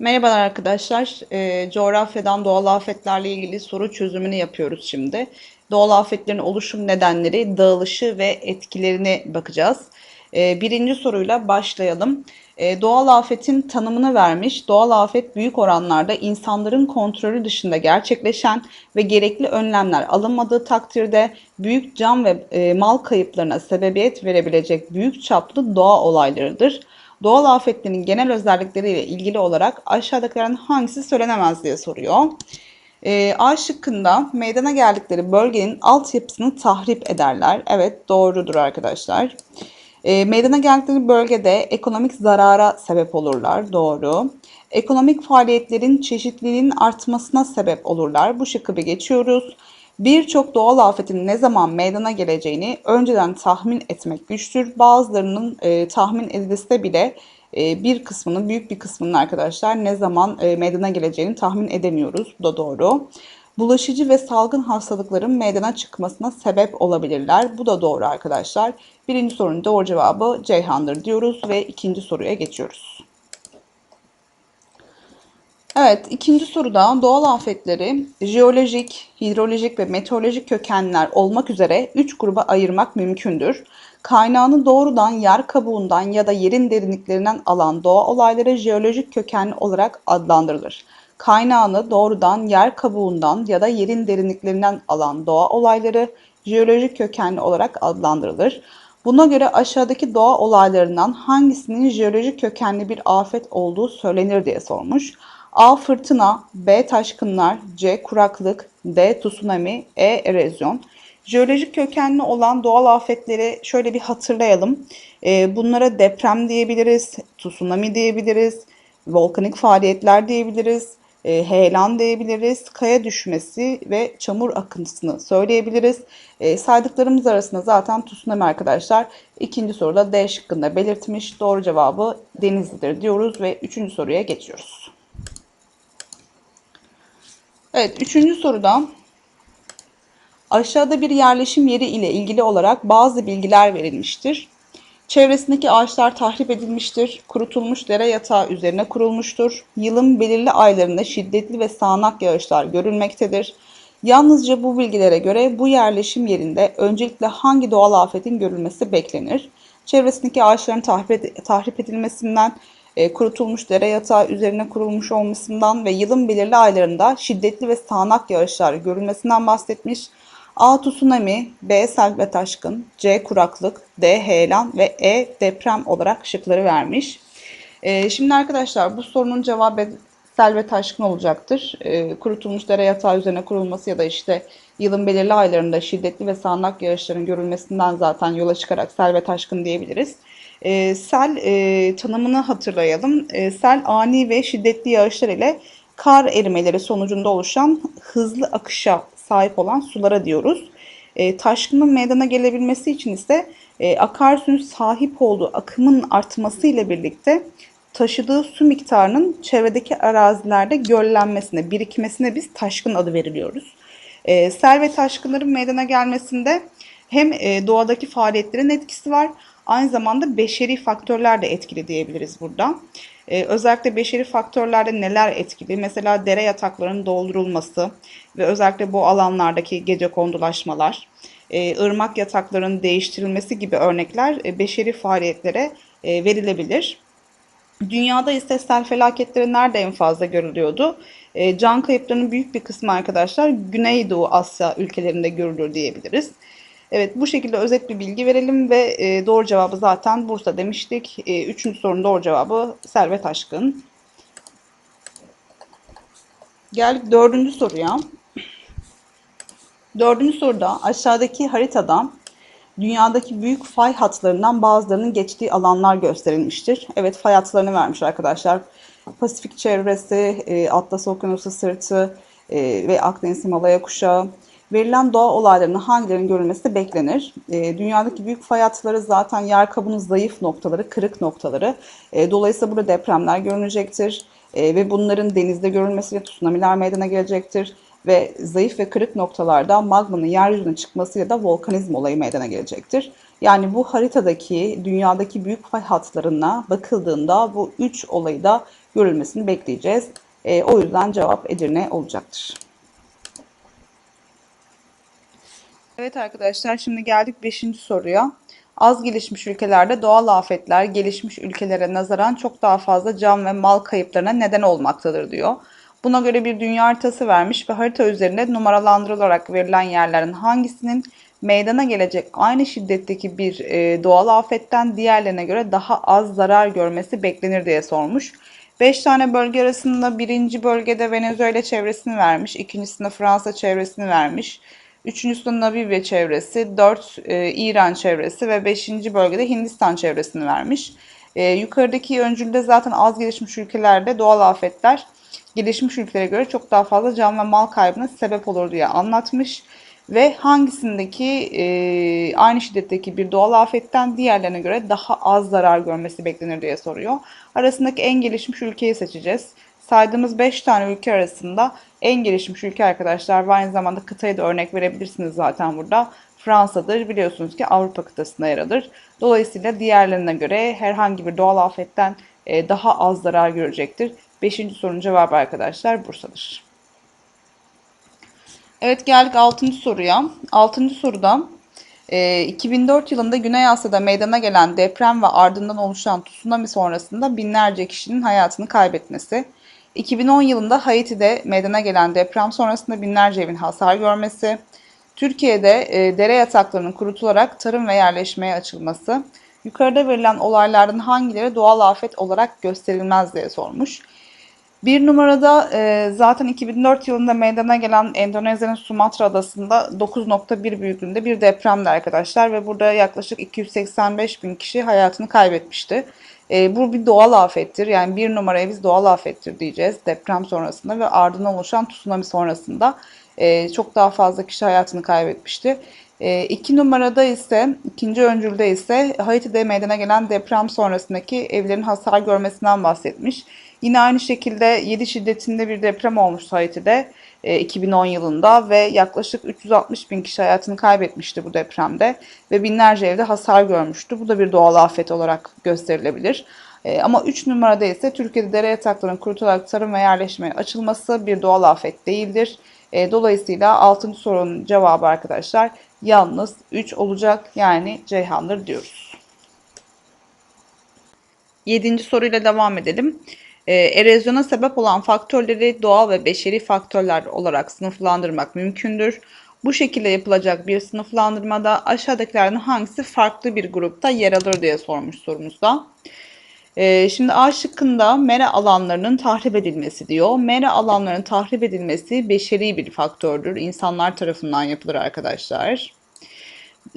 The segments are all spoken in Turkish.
Merhabalar arkadaşlar. Ee, coğrafyadan doğal afetlerle ilgili soru çözümünü yapıyoruz şimdi. Doğal afetlerin oluşum nedenleri, dağılışı ve etkilerine bakacağız. Ee, birinci soruyla başlayalım. Ee, doğal afetin tanımını vermiş. Doğal afet büyük oranlarda insanların kontrolü dışında gerçekleşen ve gerekli önlemler alınmadığı takdirde büyük can ve e, mal kayıplarına sebebiyet verebilecek büyük çaplı doğa olaylarıdır. Doğal afetlerin genel özellikleriyle ilgili olarak aşağıdakilerin hangisi söylenemez diye soruyor. E, A şıkkında meydana geldikleri bölgenin altyapısını tahrip ederler. Evet doğrudur arkadaşlar. E, meydana geldikleri bölgede ekonomik zarara sebep olurlar. Doğru. Ekonomik faaliyetlerin çeşitliliğinin artmasına sebep olurlar. Bu şıkkı bir geçiyoruz. Birçok doğal afetin ne zaman meydana geleceğini önceden tahmin etmek güçtür. Bazılarının e, tahmin edilse bile e, bir kısmının, büyük bir kısmının arkadaşlar ne zaman e, meydana geleceğini tahmin edemiyoruz. Bu da doğru. Bulaşıcı ve salgın hastalıkların meydana çıkmasına sebep olabilirler. Bu da doğru arkadaşlar. Birinci sorunun doğru cevabı Ceyhan'dır diyoruz ve ikinci soruya geçiyoruz. Evet, ikinci soruda doğal afetleri jeolojik, hidrolojik ve meteorolojik kökenler olmak üzere 3 gruba ayırmak mümkündür. Kaynağını doğrudan yer kabuğundan ya da yerin derinliklerinden alan doğa olayları jeolojik kökenli olarak adlandırılır. Kaynağını doğrudan yer kabuğundan ya da yerin derinliklerinden alan doğa olayları jeolojik kökenli olarak adlandırılır. Buna göre aşağıdaki doğa olaylarından hangisinin jeolojik kökenli bir afet olduğu söylenir diye sormuş. A. Fırtına, B. Taşkınlar, C. Kuraklık, D. Tsunami, E. Erozyon. Jeolojik kökenli olan doğal afetleri şöyle bir hatırlayalım. Ee, bunlara deprem diyebiliriz, tsunami diyebiliriz, volkanik faaliyetler diyebiliriz, e, heyelan diyebiliriz, kaya düşmesi ve çamur akıntısını söyleyebiliriz. E, saydıklarımız arasında zaten tsunami arkadaşlar. İkinci soruda D şıkkında belirtmiş. Doğru cevabı Denizli'dir diyoruz ve üçüncü soruya geçiyoruz. Evet, üçüncü soruda aşağıda bir yerleşim yeri ile ilgili olarak bazı bilgiler verilmiştir. Çevresindeki ağaçlar tahrip edilmiştir, kurutulmuş dere yatağı üzerine kurulmuştur. Yılın belirli aylarında şiddetli ve sağanak yağışlar görülmektedir. Yalnızca bu bilgilere göre bu yerleşim yerinde öncelikle hangi doğal afetin görülmesi beklenir? Çevresindeki ağaçların tahrip edilmesinden, e, kurutulmuş dere yatağı üzerine kurulmuş olmasından ve yılın belirli aylarında şiddetli ve sağanak yağışlar görülmesinden bahsetmiş. A. Tsunami, B. Sel ve taşkın, C. Kuraklık, D. Heyelan ve E. Deprem olarak şıkları vermiş. E, şimdi arkadaşlar bu sorunun cevabı sel ve taşkın olacaktır. E, kurutulmuş dere yatağı üzerine kurulması ya da işte yılın belirli aylarında şiddetli ve sağanak yağışların görülmesinden zaten yola çıkarak sel ve taşkın diyebiliriz. E, sel e, tanımını hatırlayalım. E, sel ani ve şiddetli yağışlar ile kar erimeleri sonucunda oluşan hızlı akışa sahip olan sulara diyoruz. E, taşkının meydana gelebilmesi için ise e, akarsuyun sahip olduğu akımın artması ile birlikte taşıdığı su miktarının çevredeki arazilerde göllenmesine, birikmesine biz taşkın adı veriliyoruz. E, sel ve taşkınların meydana gelmesinde hem e, doğadaki faaliyetlerin etkisi var, aynı zamanda beşeri faktörler de etkili diyebiliriz burada. Ee, özellikle beşeri faktörlerde neler etkili? Mesela dere yataklarının doldurulması ve özellikle bu alanlardaki gece kondulaşmalar, e, ırmak yataklarının değiştirilmesi gibi örnekler e, beşeri faaliyetlere e, verilebilir. Dünyada ise sel felaketleri nerede en fazla görülüyordu? E, can kayıplarının büyük bir kısmı arkadaşlar Güneydoğu Asya ülkelerinde görülür diyebiliriz. Evet bu şekilde özet bir bilgi verelim ve e, doğru cevabı zaten Bursa demiştik. E, üçüncü sorunun doğru cevabı Servet Aşkın. Geldik dördüncü soruya. Dördüncü soruda aşağıdaki haritada dünyadaki büyük fay hatlarından bazılarının geçtiği alanlar gösterilmiştir. Evet fay hatlarını vermiş arkadaşlar. Pasifik çevresi, e, Atlas Okyanusu sırtı e, ve Akdeniz Himalaya kuşağı, Verilen doğa olaylarının hangilerinin görülmesi beklenir? E, dünyadaki büyük fay hatları zaten yer kabuğunun zayıf noktaları, kırık noktaları. E, dolayısıyla burada depremler görünecektir. E, ve bunların denizde görülmesiyle tsunamiler meydana gelecektir. Ve zayıf ve kırık noktalarda magmanın yeryüzüne çıkmasıyla da volkanizm olayı meydana gelecektir. Yani bu haritadaki dünyadaki büyük fay hatlarına bakıldığında bu üç olayı da görülmesini bekleyeceğiz. E, o yüzden cevap Edirne olacaktır. Evet arkadaşlar şimdi geldik 5. soruya. Az gelişmiş ülkelerde doğal afetler gelişmiş ülkelere nazaran çok daha fazla can ve mal kayıplarına neden olmaktadır diyor. Buna göre bir dünya haritası vermiş ve harita üzerinde numaralandırılarak verilen yerlerin hangisinin meydana gelecek aynı şiddetteki bir e, doğal afetten diğerlerine göre daha az zarar görmesi beklenir diye sormuş. 5 tane bölge arasında birinci bölgede Venezuela çevresini vermiş, ikincisinde Fransa çevresini vermiş, üçüncüsünde Namibya çevresi, 4 e, İran çevresi ve 5. bölgede Hindistan çevresini vermiş. E, yukarıdaki öncülde zaten az gelişmiş ülkelerde doğal afetler gelişmiş ülkelere göre çok daha fazla can ve mal kaybına sebep olur diye anlatmış ve hangisindeki e, aynı şiddetteki bir doğal afetten diğerlerine göre daha az zarar görmesi beklenir diye soruyor. Arasındaki en gelişmiş ülkeyi seçeceğiz. Saydığımız 5 tane ülke arasında en gelişmiş ülke arkadaşlar ve aynı zamanda kıtayı da örnek verebilirsiniz zaten burada. Fransa'dır. Biliyorsunuz ki Avrupa kıtasında yer alır. Dolayısıyla diğerlerine göre herhangi bir doğal afetten e, daha az zarar görecektir. Beşinci sorunun cevabı arkadaşlar Bursa'dır. Evet geldik 6. soruya. 6. soruda e, 2004 yılında Güney Asya'da meydana gelen deprem ve ardından oluşan tsunami sonrasında binlerce kişinin hayatını kaybetmesi. 2010 yılında Haiti'de meydana gelen deprem sonrasında binlerce evin hasar görmesi. Türkiye'de e, dere yataklarının kurutularak tarım ve yerleşmeye açılması. Yukarıda verilen olaylardan hangileri doğal afet olarak gösterilmez diye sormuş. Bir numarada e, zaten 2004 yılında meydana gelen Endonezya'nın Sumatra adasında 9.1 büyüklüğünde bir depremdi arkadaşlar ve burada yaklaşık 285 bin kişi hayatını kaybetmişti. E, bu bir doğal afettir yani bir numaraya biz doğal afettir diyeceğiz deprem sonrasında ve ardından oluşan tsunami sonrasında e, çok daha fazla kişi hayatını kaybetmişti. E, iki numarada ise, ikinci öncülde ise Haiti'de meydana gelen deprem sonrasındaki evlerin hasar görmesinden bahsetmiş. Yine aynı şekilde 7 şiddetinde bir deprem olmuş Haiti'de 2010 yılında ve yaklaşık 360 bin kişi hayatını kaybetmişti bu depremde ve binlerce evde hasar görmüştü. Bu da bir doğal afet olarak gösterilebilir. E, ama 3 numarada ise Türkiye'de dere yataklarının kurutularak tarım ve yerleşmeye açılması bir doğal afet değildir. E, dolayısıyla 6. sorunun cevabı arkadaşlar yalnız 3 olacak yani Ceyhan'dır diyoruz. 7. soruyla devam edelim. Ee, erozyona sebep olan faktörleri doğal ve beşeri faktörler olarak sınıflandırmak mümkündür. Bu şekilde yapılacak bir sınıflandırmada aşağıdakilerden hangisi farklı bir grupta yer alır diye sormuş sorumuzda. Ee, şimdi A şıkkında mera alanlarının tahrip edilmesi diyor. Mera alanlarının tahrip edilmesi beşeri bir faktördür. İnsanlar tarafından yapılır arkadaşlar.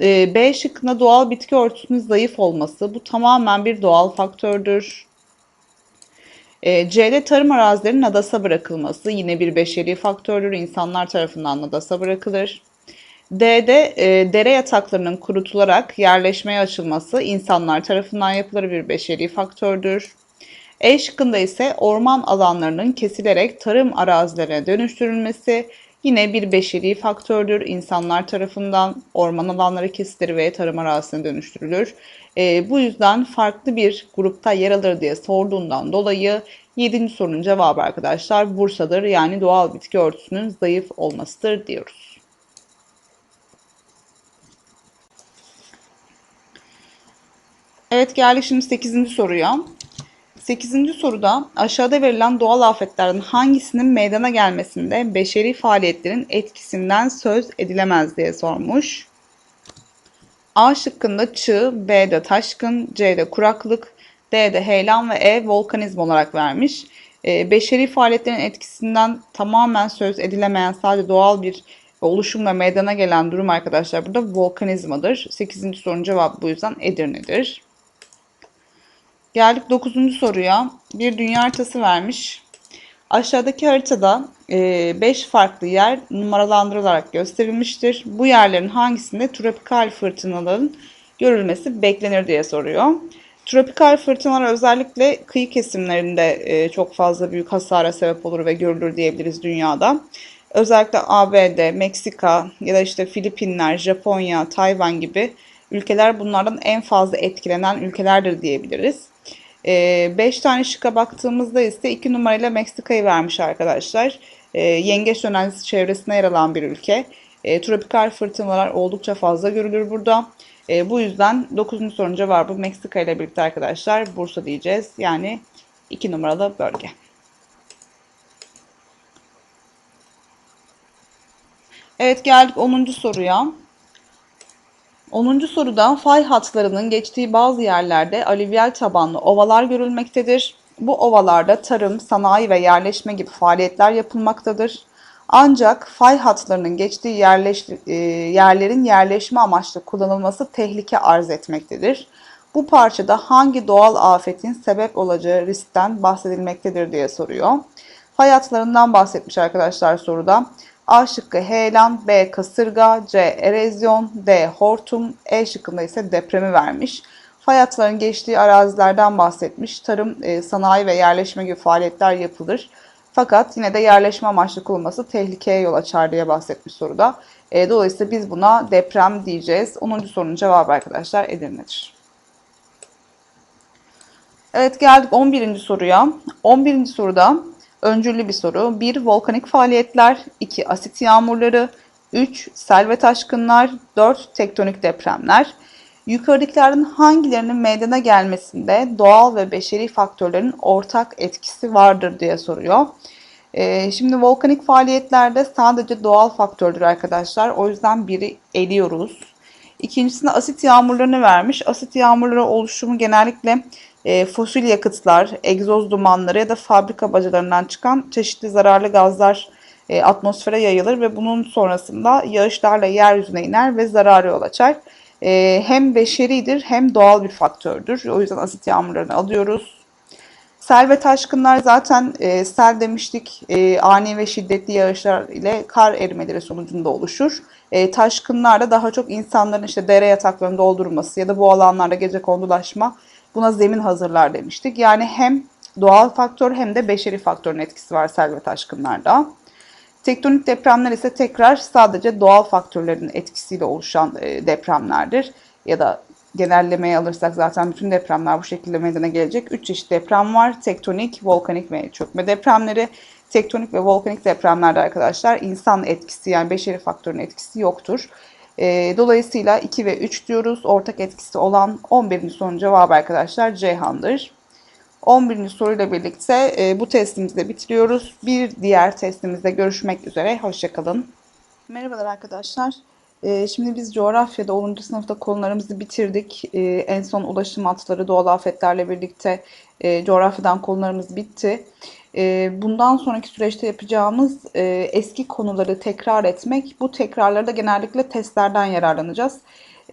Ee, B şıkkında doğal bitki örtüsünün zayıf olması. Bu tamamen bir doğal faktördür. Ee, C'de tarım arazilerinin nadasa bırakılması yine bir beşeri faktördür. İnsanlar tarafından nadasa bırakılır. D'de e, dere yataklarının kurutularak yerleşmeye açılması insanlar tarafından yapılır bir beşeri faktördür. E şıkkında ise orman alanlarının kesilerek tarım arazilerine dönüştürülmesi yine bir beşeri faktördür. İnsanlar tarafından orman alanları kesilir ve tarım arazisine dönüştürülür. E, bu yüzden farklı bir grupta yer alır diye sorduğundan dolayı 7. sorunun cevabı arkadaşlar Bursa'dır. Yani doğal bitki örtüsünün zayıf olmasıdır diyoruz. Evet geldik şimdi 8. soruya. 8. soruda aşağıda verilen doğal afetlerden hangisinin meydana gelmesinde beşeri faaliyetlerin etkisinden söz edilemez diye sormuş. A şıkkında çığ, B'de taşkın, C'de kuraklık, D'de heyelan ve E volkanizm olarak vermiş. E, beşeri faaliyetlerin etkisinden tamamen söz edilemeyen sadece doğal bir oluşumla meydana gelen durum arkadaşlar burada volkanizmadır. 8. sorunun cevabı bu yüzden Edirne'dir. Geldik 9. soruya. Bir dünya haritası vermiş. Aşağıdaki haritada 5 e, farklı yer numaralandırılarak gösterilmiştir. Bu yerlerin hangisinde tropikal fırtınaların görülmesi beklenir diye soruyor. Tropikal fırtınalar özellikle kıyı kesimlerinde e, çok fazla büyük hasara sebep olur ve görülür diyebiliriz dünyada. Özellikle ABD, Meksika ya da işte Filipinler, Japonya, Tayvan gibi ülkeler bunlardan en fazla etkilenen ülkelerdir diyebiliriz. 5 tane şıka baktığımızda ise 2 numarayla Meksika'yı vermiş arkadaşlar. E, yengeç dönemsi çevresine yer alan bir ülke. E, tropikal fırtınalar oldukça fazla görülür burada. E, bu yüzden 9. sorunun cevabı Meksika ile birlikte arkadaşlar Bursa diyeceğiz. Yani 2 numaralı bölge. Evet geldik 10. soruya. 10. soruda fay hatlarının geçtiği bazı yerlerde alüvyal tabanlı ovalar görülmektedir. Bu ovalarda tarım, sanayi ve yerleşme gibi faaliyetler yapılmaktadır. Ancak fay hatlarının geçtiği yerleş, e, yerlerin yerleşme amaçlı kullanılması tehlike arz etmektedir. Bu parçada hangi doğal afetin sebep olacağı riskten bahsedilmektedir diye soruyor. Fay hatlarından bahsetmiş arkadaşlar soruda. A şıkkı heyelan, B kasırga, C erozyon, D hortum, E şıkkında ise depremi vermiş. Fay hatlarının geçtiği arazilerden bahsetmiş. Tarım, e, sanayi ve yerleşme gibi faaliyetler yapılır. Fakat yine de yerleşme amaçlı kullanılması tehlikeye yol açar diye bahsetmiş soruda. E, dolayısıyla biz buna deprem diyeceğiz. 10. sorunun cevabı arkadaşlar Edirne'dir. Evet geldik 11. soruya. 11. soruda öncüllü bir soru. 1. Volkanik faaliyetler. 2. Asit yağmurları. 3. Sel ve taşkınlar. 4. Tektonik depremler. Yukarıdakilerden hangilerinin meydana gelmesinde doğal ve beşeri faktörlerin ortak etkisi vardır diye soruyor. Ee, şimdi volkanik faaliyetlerde sadece doğal faktördür arkadaşlar. O yüzden biri eliyoruz. İkincisinde asit yağmurlarını vermiş. Asit yağmurları oluşumu genellikle e, fosil yakıtlar, egzoz dumanları ya da fabrika bacalarından çıkan çeşitli zararlı gazlar e, atmosfere yayılır ve bunun sonrasında yağışlarla yeryüzüne iner ve zararı yol açar. E, hem beşeridir hem doğal bir faktördür. O yüzden asit yağmurlarını alıyoruz. Sel ve taşkınlar zaten e, sel demiştik e, ani ve şiddetli yağışlar ile kar erimeleri sonucunda oluşur. E, taşkınlar da daha çok insanların işte dere yataklarını doldurması ya da bu alanlarda gece kondulaşma buna zemin hazırlar demiştik. Yani hem doğal faktör hem de beşeri faktörün etkisi var sel ve taşkınlarda. Tektonik depremler ise tekrar sadece doğal faktörlerin etkisiyle oluşan e, depremlerdir. Ya da genellemeye alırsak zaten bütün depremler bu şekilde meydana gelecek. Üç çeşit deprem var. Tektonik, volkanik ve çökme depremleri. Tektonik ve volkanik depremlerde arkadaşlar insan etkisi yani beşeri faktörün etkisi yoktur. E, dolayısıyla 2 ve 3 diyoruz. Ortak etkisi olan 11. sorunun cevabı arkadaşlar Ceyhan'dır. 11. soruyla birlikte e, bu testimizi de bitiriyoruz. Bir diğer testimizde görüşmek üzere. Hoşçakalın. Merhabalar arkadaşlar. E, şimdi biz coğrafyada 10. sınıfta konularımızı bitirdik. E, en son ulaşım hatları, doğal afetlerle birlikte e, coğrafyadan konularımız bitti. E, bundan sonraki süreçte yapacağımız e, eski konuları tekrar etmek. Bu tekrarları da genellikle testlerden yararlanacağız.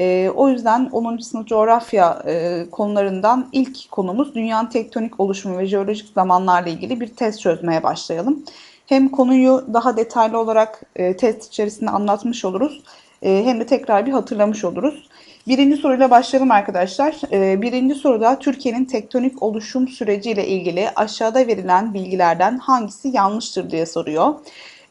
E, o yüzden 10. sınıf coğrafya e, konularından ilk konumuz dünyanın tektonik oluşumu ve jeolojik zamanlarla ilgili bir test çözmeye başlayalım. Hem konuyu daha detaylı olarak e, test içerisinde anlatmış oluruz e, hem de tekrar bir hatırlamış oluruz. Birinci soruyla başlayalım arkadaşlar. E, birinci soruda Türkiye'nin tektonik oluşum süreciyle ilgili aşağıda verilen bilgilerden hangisi yanlıştır diye soruyor.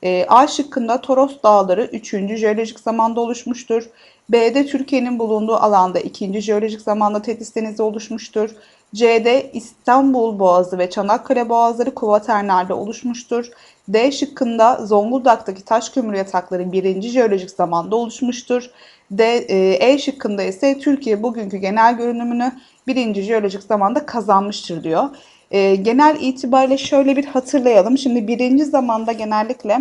E, A şıkkında Toros Dağları 3. jeolojik zamanda oluşmuştur. B'de Türkiye'nin bulunduğu alanda 2. jeolojik zamanda Tetis Denizi oluşmuştur. C'de İstanbul Boğazı ve Çanakkale Boğazları kuvaternerde oluşmuştur. D şıkkında Zonguldak'taki taş kömür yatakları 1. jeolojik zamanda oluşmuştur. D, e, e şıkkında ise Türkiye bugünkü genel görünümünü 1. jeolojik zamanda kazanmıştır diyor. E, genel itibariyle şöyle bir hatırlayalım. Şimdi birinci zamanda genellikle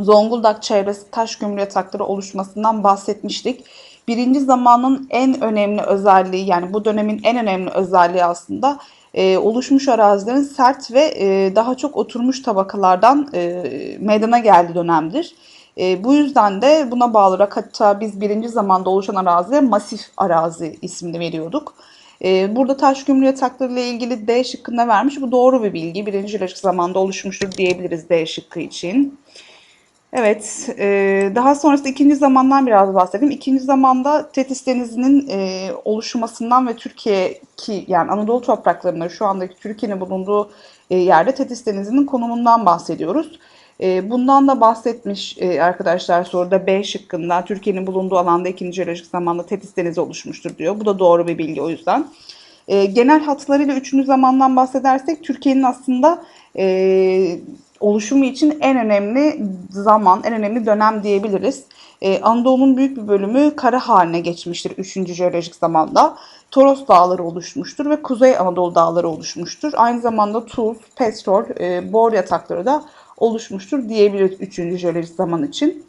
Zonguldak çevresi taş kömür yatakları oluşmasından bahsetmiştik. Birinci zamanın en önemli özelliği yani bu dönemin en önemli özelliği aslında e, oluşmuş arazilerin sert ve e, daha çok oturmuş tabakalardan e, meydana geldiği dönemdir. E, bu yüzden de buna bağlı olarak hatta biz birinci zamanda oluşan araziye masif arazi ismini veriyorduk. E, burada taş gümrü yatakları ile ilgili D şıkkında vermiş. Bu doğru bir bilgi. Birinci zamanda oluşmuştur diyebiliriz D şıkkı için. Evet, e, daha sonrasında ikinci zamandan biraz bahsedeyim. İkinci zamanda Tetis Denizi'nin e, oluşmasından ve Türkiye ki yani Anadolu topraklarında şu andaki Türkiye'nin bulunduğu e, yerde Tetis Denizi'nin konumundan bahsediyoruz. E, bundan da bahsetmiş e, arkadaşlar soruda B şıkkında Türkiye'nin bulunduğu alanda ikinci jeolojik zamanda Tetis Denizi oluşmuştur diyor. Bu da doğru bir bilgi o yüzden. E, genel hatlarıyla 3. zamandan bahsedersek Türkiye'nin aslında e, oluşumu için en önemli zaman, en önemli dönem diyebiliriz. Ee, Anadolu'nun büyük bir bölümü kara haline geçmiştir 3. jeolojik zamanda. Toros dağları oluşmuştur ve Kuzey Anadolu dağları oluşmuştur. Aynı zamanda tuz, petrol, e, bor yatakları da oluşmuştur diyebiliriz 3. jeolojik zaman için.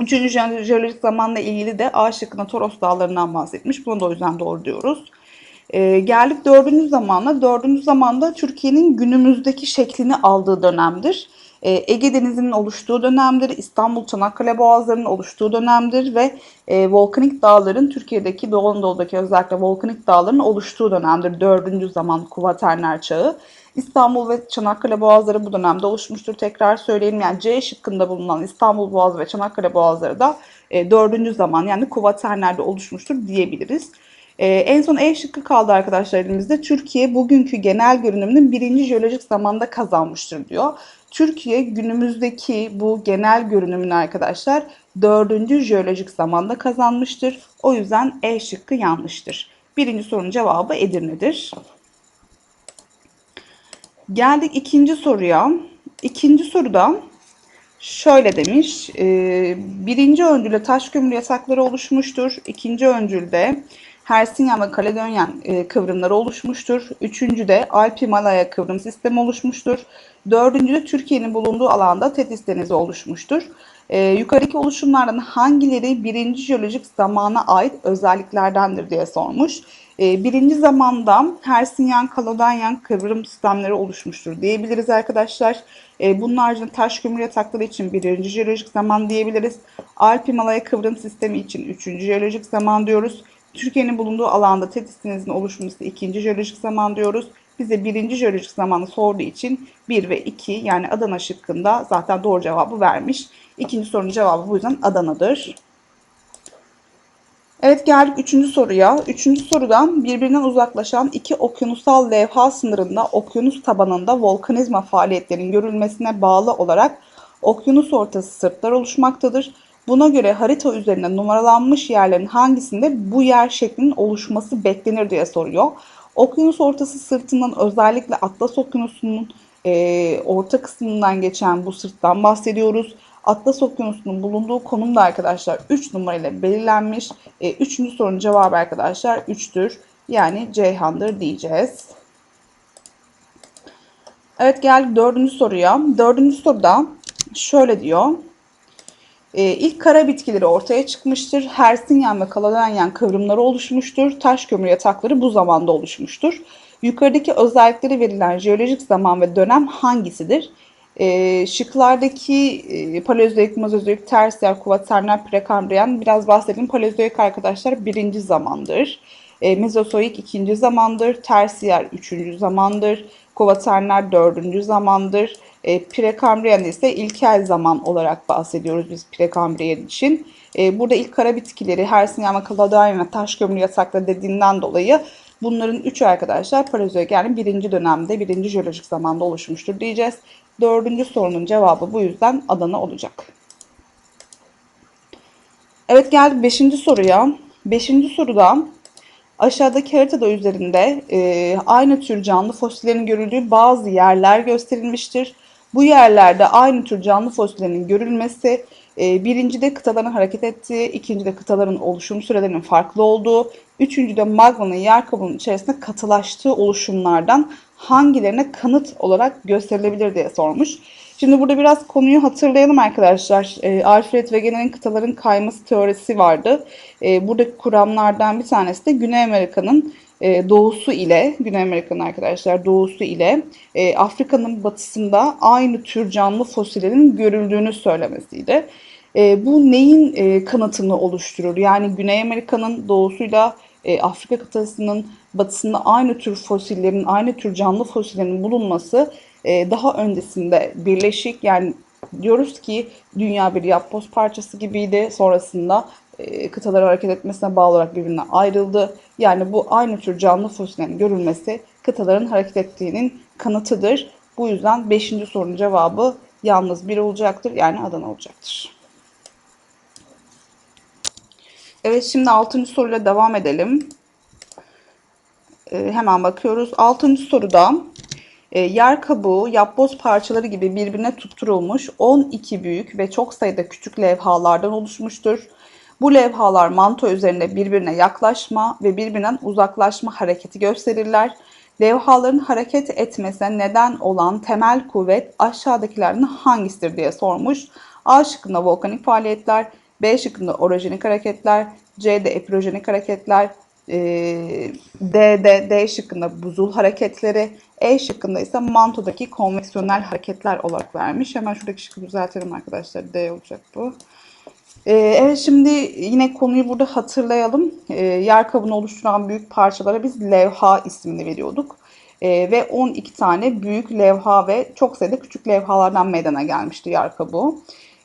3. jeolojik zamanla ilgili de A şıkkında Toros dağlarından bahsetmiş. Bunu da o yüzden doğru diyoruz. Ee, geldik dördüncü zamana. Dördüncü zamanda Türkiye'nin günümüzdeki şeklini aldığı dönemdir. Ee, Ege Denizi'nin oluştuğu dönemdir. İstanbul Çanakkale Boğazları'nın oluştuğu dönemdir ve e, volkanik dağların Türkiye'deki Doğu Anadolu'daki özellikle volkanik dağların oluştuğu dönemdir. Dördüncü zaman Kuvaterner çağı. İstanbul ve Çanakkale Boğazları bu dönemde oluşmuştur. Tekrar söyleyelim yani C şıkkında bulunan İstanbul Boğazı ve Çanakkale Boğazları da e, dördüncü zaman yani Kuvaterner'de oluşmuştur diyebiliriz. Ee, en son E şıkkı kaldı arkadaşlar elimizde. Türkiye bugünkü genel görünümünün birinci jeolojik zamanda kazanmıştır diyor. Türkiye günümüzdeki bu genel görünümünü arkadaşlar dördüncü jeolojik zamanda kazanmıştır. O yüzden E şıkkı yanlıştır. Birinci sorunun cevabı Edirne'dir. Geldik ikinci soruya. İkinci soruda şöyle demiş. E, birinci öncülde taş kömür yasakları oluşmuştur. İkinci öncülde Hersinyan ve Kaledonyan e, kıvrımları oluşmuştur. Üçüncüde Alp-Himalaya kıvrım sistemi oluşmuştur. Dördüncüde Türkiye'nin bulunduğu alanda Tetis Denizi oluşmuştur. E, yukarıdaki oluşumlardan hangileri birinci jeolojik zamana ait özelliklerdendir diye sormuş. E, birinci zamanda Hersinyan, Kaledonyan kıvrım sistemleri oluşmuştur diyebiliriz arkadaşlar. E, bunun haricinde taş kömür yatakları için birinci jeolojik zaman diyebiliriz. Alp-Himalaya kıvrım sistemi için üçüncü jeolojik zaman diyoruz. Türkiye'nin bulunduğu alanda Tetis Denizi'nin oluşması ikinci jeolojik zaman diyoruz. Bize birinci jeolojik zamanı sorduğu için 1 ve 2 yani Adana şıkkında zaten doğru cevabı vermiş. İkinci sorunun cevabı bu yüzden Adana'dır. Evet geldik üçüncü soruya. Üçüncü sorudan birbirinden uzaklaşan iki okyanusal levha sınırında okyanus tabanında volkanizma faaliyetlerinin görülmesine bağlı olarak okyanus ortası sırtlar oluşmaktadır. Buna göre harita üzerinde numaralanmış yerlerin hangisinde bu yer şeklinin oluşması beklenir diye soruyor. Okyanus ortası sırtından özellikle Atlas Okyanusu'nun e, orta kısmından geçen bu sırttan bahsediyoruz. Atlas Okyanusu'nun bulunduğu konum da arkadaşlar 3 numarayla belirlenmiş. E, üçüncü sorunun cevabı arkadaşlar 3'tür. Yani Ceyhan'dır diyeceğiz. Evet geldik dördüncü soruya. Dördüncü soruda şöyle diyor. E, ilk kara bitkileri ortaya çıkmıştır. Hersinyan ve Kaledonyan kıvrımları oluşmuştur. Taş kömür yatakları bu zamanda oluşmuştur. Yukarıdaki özellikleri verilen jeolojik zaman ve dönem hangisidir? E, şıklardaki e, paleozoik, mezozoik, tersiyer, kuvaterner, prekambriyen biraz bahsedeyim. Paleozoik arkadaşlar birinci zamandır. E, mezozoik ikinci zamandır. Tersiyer üçüncü zamandır. Kuvaterner dördüncü zamandır. E, Prekambriyen ise ilkel zaman olarak bahsediyoruz biz Prekambriyen için. E, burada ilk kara bitkileri Hersinya ve Kaladanya ve taş kömürü yasakları dediğinden dolayı bunların üçü arkadaşlar Paleozoik yani birinci dönemde, birinci jeolojik zamanda oluşmuştur diyeceğiz. Dördüncü sorunun cevabı bu yüzden Adana olacak. Evet geldik beşinci soruya. Beşinci soruda aşağıdaki haritada üzerinde e, aynı tür canlı fosillerin görüldüğü bazı yerler gösterilmiştir. Bu yerlerde aynı tür canlı fosillerinin görülmesi e, birincide kıtaların hareket ettiği, ikincide kıtaların oluşum sürelerinin farklı olduğu, üçüncüde magmanın yer kabuğunun içerisinde katılaştığı oluşumlardan hangilerine kanıt olarak gösterilebilir diye sormuş. Şimdi burada biraz konuyu hatırlayalım arkadaşlar. E, Alfred Wegener'in kıtaların kayması teorisi vardı. E, buradaki kuramlardan bir tanesi de Güney Amerika'nın e, doğusu ile, Güney Amerika'nın arkadaşlar doğusu ile e, Afrika'nın batısında aynı tür canlı fosillerin görüldüğünü söylemesiydi. E, bu neyin e, kanıtını oluşturur? Yani Güney Amerika'nın doğusuyla e, Afrika kıtasının batısında aynı tür fosillerin, aynı tür canlı fosillerin bulunması daha öncesinde birleşik yani diyoruz ki dünya bir yapboz parçası gibiydi. Sonrasında kıtalar hareket etmesine bağlı olarak birbirinden ayrıldı. Yani bu aynı tür canlı fosillerin görülmesi kıtaların hareket ettiğinin kanıtıdır. Bu yüzden 5. sorunun cevabı yalnız bir olacaktır. Yani Adana olacaktır. Evet şimdi 6. soruyla devam edelim. e, hemen bakıyoruz. Altıncı soruda e, yer kabuğu, yapboz parçaları gibi birbirine tutturulmuş 12 büyük ve çok sayıda küçük levhalardan oluşmuştur. Bu levhalar manto üzerinde birbirine yaklaşma ve birbirinden uzaklaşma hareketi gösterirler. Levhaların hareket etmesine neden olan temel kuvvet aşağıdakilerden hangisidir diye sormuş. A şıkkında volkanik faaliyetler, B şıkkında orojenik hareketler, C'de epirojenik hareketler, e, D'de D şıkkında buzul hareketleri, E şıkkında ise mantodaki konveksiyonel hareketler olarak vermiş. Hemen şuradaki şıkkı düzeltelim arkadaşlar. D olacak bu. Ee, evet şimdi yine konuyu burada hatırlayalım. Ee, yer kabuğunu oluşturan büyük parçalara biz levha ismini veriyorduk. Ee, ve 12 tane büyük levha ve çok sayıda küçük levhalardan meydana gelmişti yer kabuğu.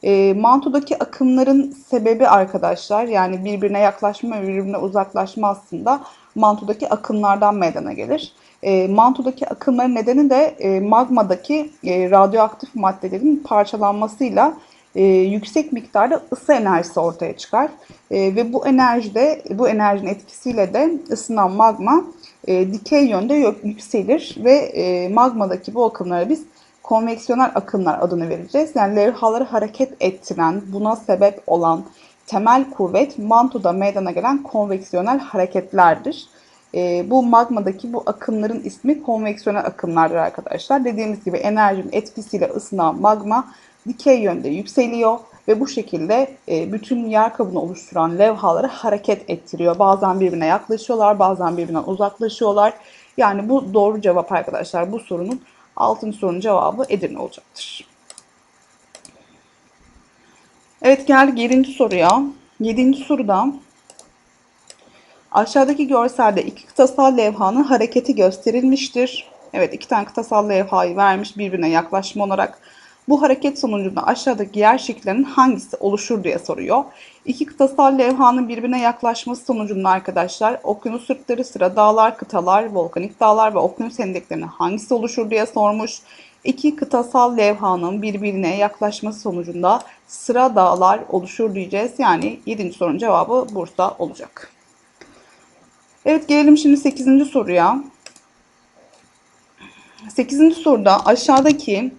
Ee, mantodaki akımların sebebi arkadaşlar yani birbirine yaklaşma ve birbirine uzaklaşma aslında mantodaki akımlardan meydana gelir. E, mantodaki akımların nedeni de e, magmadaki e, radyoaktif maddelerin parçalanmasıyla e, yüksek miktarda ısı enerjisi ortaya çıkar. E, ve bu enerjide, bu enerjinin etkisiyle de ısınan magma e, dikey yönde yükselir ve e, magmadaki bu akımlara biz konveksiyonel akımlar adını vereceğiz. Yani levhaları hareket ettiren, buna sebep olan temel kuvvet mantoda meydana gelen konveksiyonel hareketlerdir. E, bu magmadaki bu akımların ismi konveksiyonel akımlardır arkadaşlar. Dediğimiz gibi enerjinin etkisiyle ısınan magma dikey yönde yükseliyor ve bu şekilde e, bütün yer kabuğunu oluşturan levhaları hareket ettiriyor. Bazen birbirine yaklaşıyorlar, bazen birbirinden uzaklaşıyorlar. Yani bu doğru cevap arkadaşlar. Bu sorunun 6. sorunun cevabı Edirne olacaktır. Evet geldik 7. soruya. 7. soruda aşağıdaki görselde iki kıtasal levhanın hareketi gösterilmiştir. Evet iki tane kıtasal levhayı vermiş birbirine yaklaşma olarak. Bu hareket sonucunda aşağıdaki yer şekillerinin hangisi oluşur diye soruyor. İki kıtasal levhanın birbirine yaklaşması sonucunda arkadaşlar okyanus sırtları, sıra dağlar, kıtalar, volkanik dağlar ve okyanus hendeklerinin hangisi oluşur diye sormuş. İki kıtasal levhanın birbirine yaklaşması sonucunda sıra dağlar oluşur diyeceğiz. Yani 7. sorunun cevabı Bursa olacak. Evet gelelim şimdi 8. soruya. 8. soruda aşağıdaki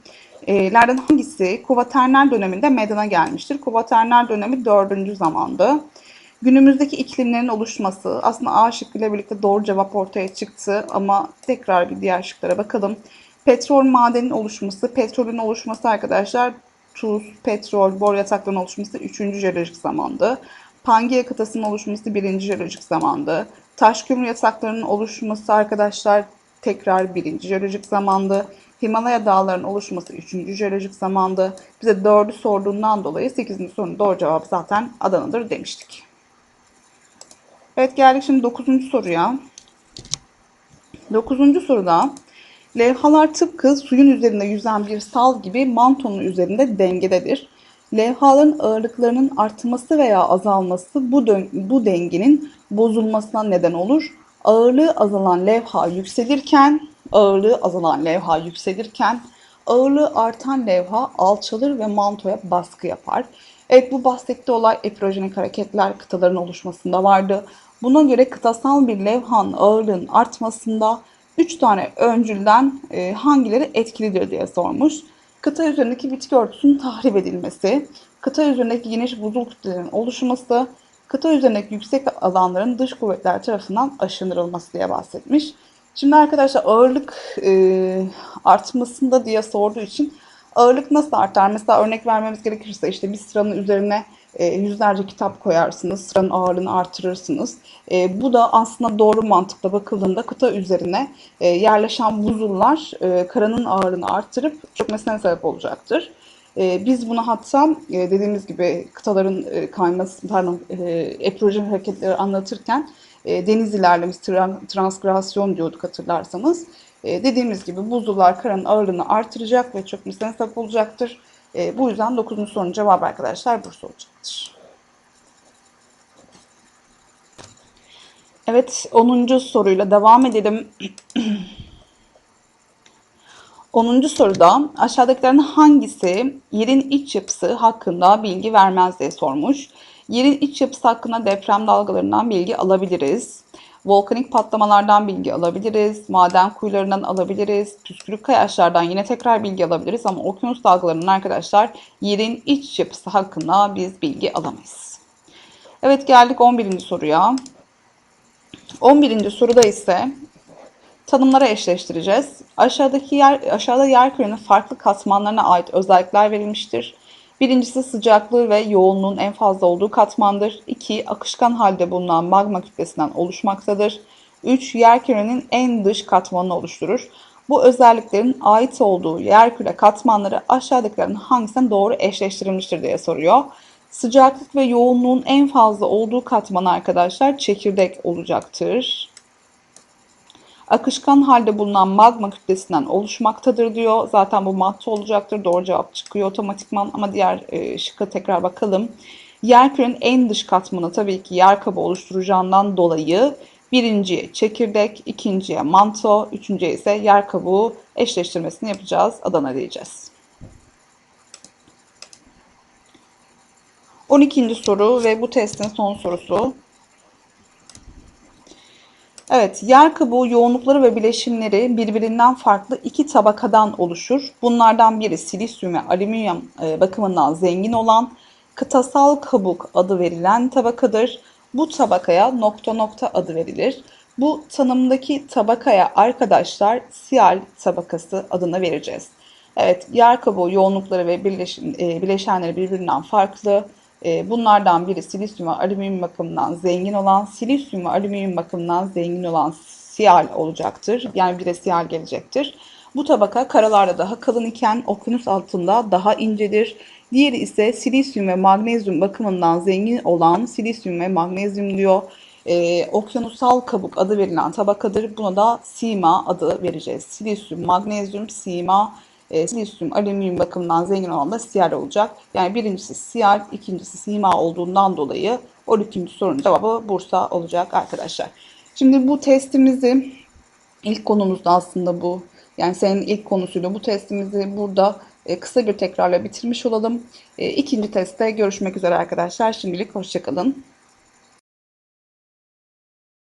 lerden hangisi Kuvaternal döneminde meydana gelmiştir? Kuvaternal dönemi 4. zamandı. Günümüzdeki iklimlerin oluşması aslında A şıkkıyla birlikte doğru cevap ortaya çıktı ama tekrar bir diğer şıklara bakalım. Petrol madenin oluşması, petrolün oluşması arkadaşlar tuz, petrol, bor yataklarının oluşması 3. jeolojik zamandı. Pangea kıtasının oluşması 1. jeolojik zamandı. Taş kömür yataklarının oluşması arkadaşlar tekrar 1. jeolojik zamandı. Himalaya dağlarının oluşması 3. jeolojik zamandı. Bize 4'ü sorduğundan dolayı 8. sorunun doğru cevabı zaten Adana'dır demiştik. Evet geldik şimdi 9. soruya. 9. soruda levhalar tıpkı suyun üzerinde yüzen bir sal gibi mantonun üzerinde dengededir. Levhaların ağırlıklarının artması veya azalması bu, bu dengenin bozulmasına neden olur. Ağırlığı azalan levha yükselirken ağırlığı azalan levha yükselirken ağırlığı artan levha alçalır ve mantoya baskı yapar. Evet bu bahsettiği olay epirojenik hareketler kıtaların oluşmasında vardı. Buna göre kıtasal bir levhanın ağırlığının artmasında 3 tane öncülden e, hangileri etkilidir diye sormuş. Kıta üzerindeki bitki örtüsünün tahrip edilmesi, kıta üzerindeki geniş buzul kütlelerinin oluşması, kıta üzerindeki yüksek alanların dış kuvvetler tarafından aşındırılması diye bahsetmiş. Şimdi arkadaşlar ağırlık e, artmasında diye sorduğu için ağırlık nasıl artar? Mesela örnek vermemiz gerekirse işte bir sıranın üzerine e, yüzlerce kitap koyarsınız, sıranın ağırlığını artırırsınız. E, bu da aslında doğru mantıkla bakıldığında kıta üzerine e, yerleşen buzullar e, karanın ağırlığını artırıp çökmesine sebep olacaktır. E, biz bunu hatta e, dediğimiz gibi kıtaların e, kayması, pardon, e, epirojen hareketleri anlatırken e, deniz ilerlemesi, tra- transkrasyon diyorduk hatırlarsanız. E, dediğimiz gibi buzullar karanın ağırlığını artıracak ve çökmesine sebep olacaktır. E, bu yüzden 9. sorunun cevabı arkadaşlar Bursa olacaktır. Evet 10. soruyla devam edelim. 10. soruda aşağıdakilerin hangisi yerin iç yapısı hakkında bilgi vermez diye sormuş. Yerin iç yapısı hakkında deprem dalgalarından bilgi alabiliriz. Volkanik patlamalardan bilgi alabiliriz, maden kuyularından alabiliriz, püskürük kayaçlardan yine tekrar bilgi alabiliriz ama okyanus dalgalarının arkadaşlar yerin iç yapısı hakkında biz bilgi alamayız. Evet geldik 11. soruya. 11. soruda ise tanımlara eşleştireceğiz. Aşağıdaki yer, aşağıda yer kürenin farklı katmanlarına ait özellikler verilmiştir. Birincisi sıcaklığı ve yoğunluğun en fazla olduğu katmandır. 2. Akışkan halde bulunan magma kütlesinden oluşmaktadır. 3. Yer kürenin en dış katmanını oluşturur. Bu özelliklerin ait olduğu yerküre katmanları aşağıdakilerin hangisine doğru eşleştirilmiştir diye soruyor. Sıcaklık ve yoğunluğun en fazla olduğu katman arkadaşlar çekirdek olacaktır. Akışkan halde bulunan magma kütlesinden oluşmaktadır diyor. Zaten bu madde olacaktır. Doğru cevap çıkıyor otomatikman ama diğer e, şıkka tekrar bakalım. Yerkürenin en dış katmanı tabii ki yer kabı oluşturacağından dolayı birinciye çekirdek, ikinciye manto, üçüncüye ise yer kabuğu eşleştirmesini yapacağız. Adana diyeceğiz. 12. soru ve bu testin son sorusu. Evet, yer kabuğu yoğunlukları ve bileşimleri birbirinden farklı iki tabakadan oluşur. Bunlardan biri silisyum ve alüminyum e, bakımından zengin olan kıtasal kabuk adı verilen tabakadır. Bu tabakaya nokta nokta adı verilir. Bu tanımdaki tabakaya arkadaşlar siyal tabakası adını vereceğiz. Evet, yer kabuğu yoğunlukları ve e, bileşenleri birbirinden farklı. E, bunlardan biri silisyum ve alüminyum bakımından zengin olan, silisyum ve alüminyum bakımından zengin olan siyal olacaktır. Yani bir de siyal gelecektir. Bu tabaka karalarda daha kalın iken okyanus altında daha incedir. Diğeri ise silisyum ve magnezyum bakımından zengin olan silisyum ve magnezyum diyor. Ee, okyanusal kabuk adı verilen tabakadır. Buna da sima adı vereceğiz. Silisyum, magnezyum, sima, e, silisyum, alüminyum bakımından zengin olan da siyal olacak. Yani birincisi siyal, ikincisi sima olduğundan dolayı 12. sorunun cevabı Bursa olacak arkadaşlar. Şimdi bu testimizi ilk konumuzda aslında bu. Yani senin ilk konusuydu. Bu testimizi burada e, kısa bir tekrarla bitirmiş olalım. E, ikinci testte görüşmek üzere arkadaşlar. Şimdilik hoşçakalın.